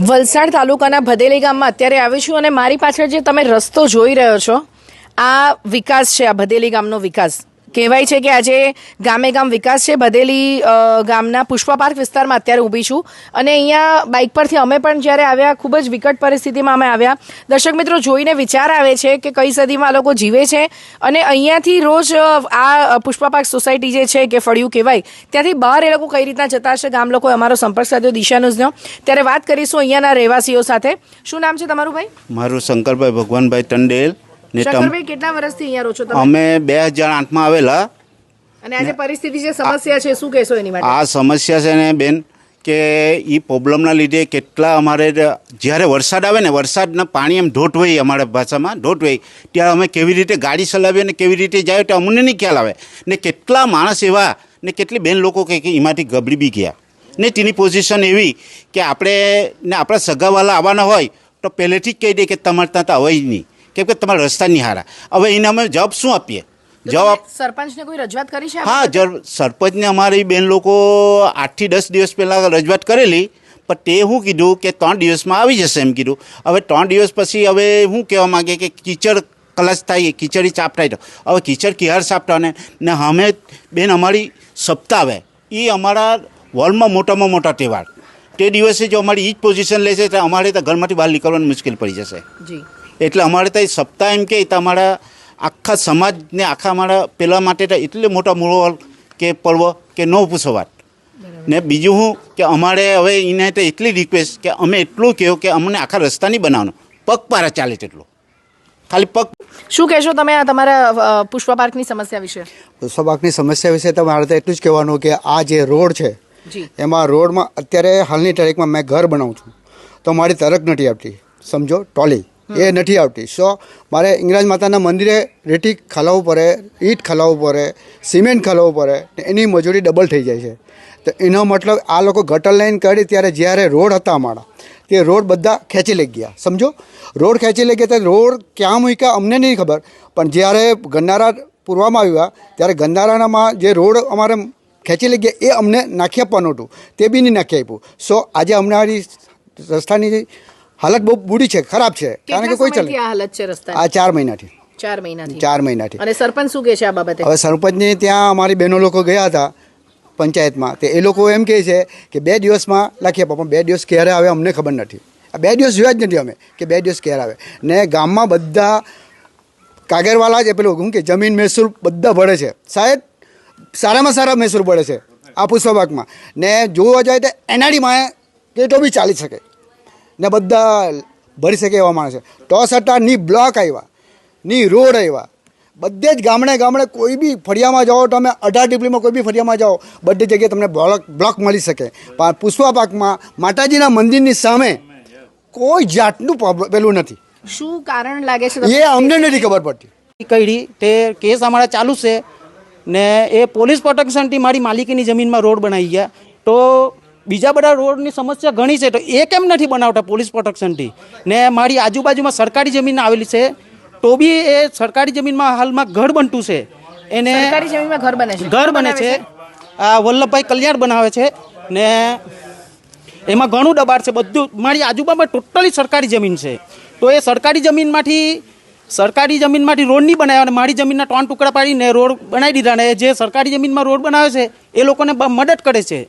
વલસાડ તાલુકાના ભદેલી ગામમાં અત્યારે આવી છું અને મારી પાછળ જે તમે રસ્તો જોઈ રહ્યો છો, આ વિકાસ છે, આ ભદેલી ગામનો વિકાસ. કહેવાય છે કે આજે ગામે ગામ વિકાસ છે. બદેલી ગામના પુષ્પા પાર્ક વિસ્તારમાં અત્યારે ઊભી છું. અને અહીંયા બાઇક પરથી અમે પણ જ્યારે આવ્યા, ખૂબ જ વિકટ પરિસ્થિતિમાં અમે આવ્યા. દર્શક મિત્રો, જોઈને વિચાર આવે છે કે કઈ સદીમાં લોકો જીવે છે. અને અહીંયાથી રોજ આ પુષ્પા પાર્ક સોસાયટી જે છે કે ફળિયું કહેવાય, ત્યાંથી બહાર એ લોકો કઈ રીતના જતા હશે, ગામ લોકોએ અમારો સંપર્ક સાધ્યો, દિશા ન્યૂઝનો ત્યારે વાત કરીશું અહીંયાના રહેવાસીઓ સાથે. શું નામ છે તમારું ભાઈ? મારું શંકરભાઈ ભગવાનભાઈ ટંડેલ. ને શંકરભાઈ કેટલા વર્ષથી અહીંયા રહો છો તમે? અમે બે હજાર આઠમાં આવેલા. અને આજે પરિસ્થિતિ છે સમસ્યા છે શું કહેશો એની માટે? આ સમસ્યા છે ને બેન કે એ પ્રોબ્લેમના લીધે કેટલા અમારે જ્યારે વરસાદ આવે ને વરસાદના પાણી એમ ઢોટ વહી અમારા ભાષામાં ઢોટ વહી. ત્યારે અમે કેવી રીતે ગાડી ચલાવીએ ને કેવી રીતે જાય તો અમને નહીં ખ્યાલ આવે. ને કેટલા માણસ એવા ને કેટલી બેન લોકો કે કે એમાંથી ગબડી બી ગયા. ને તેની પોઝિશન એવી કે આપણે ને આપણા સગાવાલા આવવાના હોય તો પહેલેથી જ કહી દે કે તમારે ત્યાં તો આવે જ નહીં. કેમ કે તમારા રસ્તા નહીં હારા હવે એને અમે જવાબ શું આપીએ? જવાબ સરપંચને કોઈ રજૂઆત કરી છે હા જર સરપંચને અમારી બેન લોકો આઠથી દસ દિવસ પહેલાં રજૂઆત કરેલી પણ તે હું કીધું કે ત્રણ દિવસમાં આવી જશે એમ કીધું. હવે ત્રણ દિવસ પછી હવે શું કહેવા માગે કે કીચડ કલશ થાય કિચડી ચાપ થાય તો. હવે કીચડ કિહાર થવાને ને અમે બેન અમારી સપ્તાહ આવે એ અમારા વર્લ્ડમાં મોટામાં મોટા તહેવાર. તે દિવસે જો અમારી એ જ પોઝિશન લેશે તો અમારે તો ઘરમાંથી બહાર નીકળવાની મુશ્કેલ પડી જશે. જી. એટલે અમારે ત્યાં સપ્તાહ એમ કે તમારા આખા સમાજને આખા અમારા પેલા માટે તો એટલે મોટા મૂળો કે પર્વ કે ન પૂછવાટ ને બીજું શું કે અમારે હવે એને તો એટલી રિક્વેસ્ટ કે અમે એટલું કહ્યું કે અમને આખા રસ્તા નહીં બનાવવાનો. પગપારા ચાલે તેટલું. ખાલી પગ શું કહેશો તમે આ તમારા પુષ્પા પાર્કની સમસ્યા વિશે? પુષ્પબાગની સમસ્યા વિશે તો મારે તો એટલું જ કહેવાનું કે આ જે રોડ છે એમાં રોડમાં અત્યારે હાલની તારીખમાં મેં ઘર બનાવું છું. તો મારી તરક નથી આપતી સમજો ટોલી. એ નથી આવતી. સો મારે ઇંગરાજ માતાના મંદિરે રેતી ખલાવવું પડે, ઈંટ ખલાવવું પડે, સિમેન્ટ ખલાવવું પડે એની મજૂરી ડબલ થઈ જાય છે. તો એનો મતલબ આ લોકો ગટર લાઈન કરી ત્યારે જ્યારે રોડ હતા અમારા તે રોડ બધા ખેંચી લઈ ગયા. સમજો? રોડ ખેંચી લઈ ગયા ત્યારે રોડ ક્યાં મૂક્યા અમને નહીં ખબર. પણ જ્યારે ગન્નારા પૂરવામાં આવ્યા, ત્યારે ગન્નારાનામાં જે રોડ અમારે ખેંચી લઈ ગયા, એ અમને નાખી આપવાનું હતું. તે બી નહીં નાખી આપ્યું. સો આજે અમને રસ્તાની હાલત બહુ બુરી છે ખરાબ છે. કારણ કે કોઈ ચાલે આ હાલત છે રસ્તા આ ચાર મહિનાથી. ચાર મહિનાથી. ચાર મહિનાથી. અને સરપંચ શું કહે છે આ બાબતે? હવે સરપંચને ત્યાં અમારી બહેનો લોકો ગયા હતા પંચાયતમાં. તે એ લોકો એમ કહે છે કે બે દિવસમાં લખી આપો પણ બે દિવસ ક્યારે આવે અમને ખબર નથી. આ બે દિવસ જોયા જ નથી અમે કે બે દિવસ ક્યારે આવે. ને ગામમાં બધા કાગરવાલા જ એ પેલું શું કે જમીન મહેસૂલ બધા ભળે છે. સાહેબ સારામાં સારા મહેસૂલ ભળે છે આ પુષ્પબાગમાં ને જોવા જાય તો એનઆડીમાં કે તો બી ચાલી શકે. ને બધા ભરી શકે એવા માણસ. છે તો છતાં ની બ્લોક આવ્યા ની રોડ આવ્યા. બધે જ ગામડે ગામડે કોઈ બી ફળિયામાં જાઓ તમે અઢાર ટીપલીમાં કોઈ બી ફળિયામાં જાઓ બધી જગ્યાએ તમને બ્લોક બ્લોક મળી શકે. પણ પુષ્પા પાકમાં માતાજીના મંદિરની સામે કોઈ જાતનું પ્રોબ્લેમ પેલું નથી. શું કારણ લાગે છે એ? અમને નથી ખબર પડતી. કઈડી તે કેસ અમારા ચાલુ છે ને એ પોલીસ પ્રોટેક્શનથી મારી માલિકીની જમીનમાં રોડ બનાવી ગયા. તો બીજા બધા રોડની સમસ્યા ઘણી છે તો એ કેમ નથી બનાવતા પોલીસ પ્રોટેક્શનથી? ને મારી આજુબાજુમાં સરકારી જમીન આવેલી છે તો બી એ સરકારી જમીનમાં હાલમાં ઘર બનતું છે. એને સરકારી જમીનમાં ઘર બને છે. ઘર બને છે. આ વલ્લભભાઈ કલ્યાણ બનાવે છે ને એમાં ઘણું દબાણ છે બધું મારી આજુબાજુમાં ટોટલી સરકારી જમીન છે. તો એ સરકારી જમીનમાંથી સરકારી જમીનમાંથી રોડ નહીં બનાવ્યા અને મારી જમીનના ત્રણ ટુકડા પાડીને રોડ બનાવી દીધા ને જે સરકારી જમીનમાં રોડ બનાવે છે એ લોકોને મદદ કરે છે.